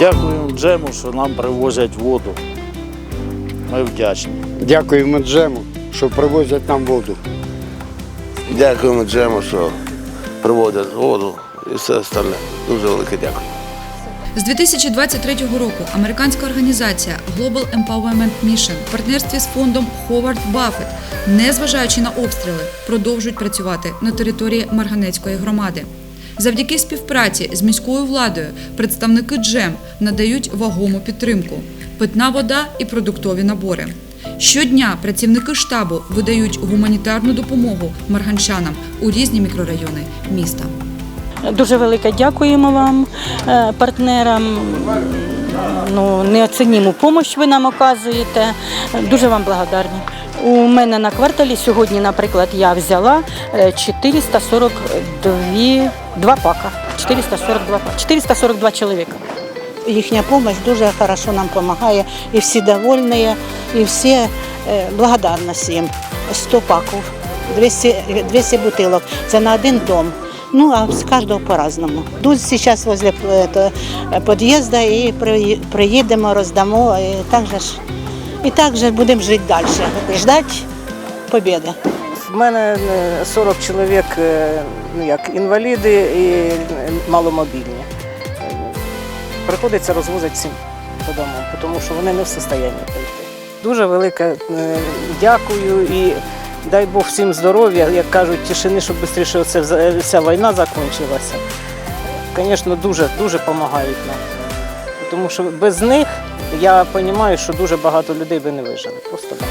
Меджему, що нам привозять воду. Ми вдячні. Дякуємо Джему, що привозять нам воду. Дякуємо Джему, що приводять воду і все остальне. Дуже велике дякую. З 2023 року американська організація Global Empowerment Mission в партнерстві з фондом Howard Buffett, незважаючи на обстріли, продовжують працювати на території Марганецької громади. Завдяки співпраці з міською владою представники Джем надають вагому підтримку: питна вода і продуктові набори. Щодня працівники штабу видають гуманітарну допомогу марганчанам у різні мікрорайони міста. Дуже велике дякуємо вам, е, партнерам. Ну, неоцініму допомогу ви нам оказуєте. Дуже вам благодарні. У мене на кварталі сьогодні, наприклад, я взяла е, 442 два пака. 442, пака. 442 чоловіка. Їхня допомога дуже хорошо нам допомагає. І всі довольні, і всі е, благодарність їм. 100 паків, 200, 200 бутилок. Це на один дом. Ну, а з кожного по-разному. Тут зараз возле е, е, під'їзду і при- приїдемо, роздамо. І так же ж, і так же будемо жити далі. Ждати побіди. В мене е, 40 чоловік е, ну, як інваліди і е, маломобільні. Е, Приходиться розвозити всім додому, тому що вони не в стані прийти. Дуже велике е, дякую і дай Бог всім здоров'я, як кажуть, тишини, щоб швидше вся війна закінчилася. Звісно, дуже дуже допомагають нам. Тому що без них я розумію, що дуже багато людей би не вижили. Просто так.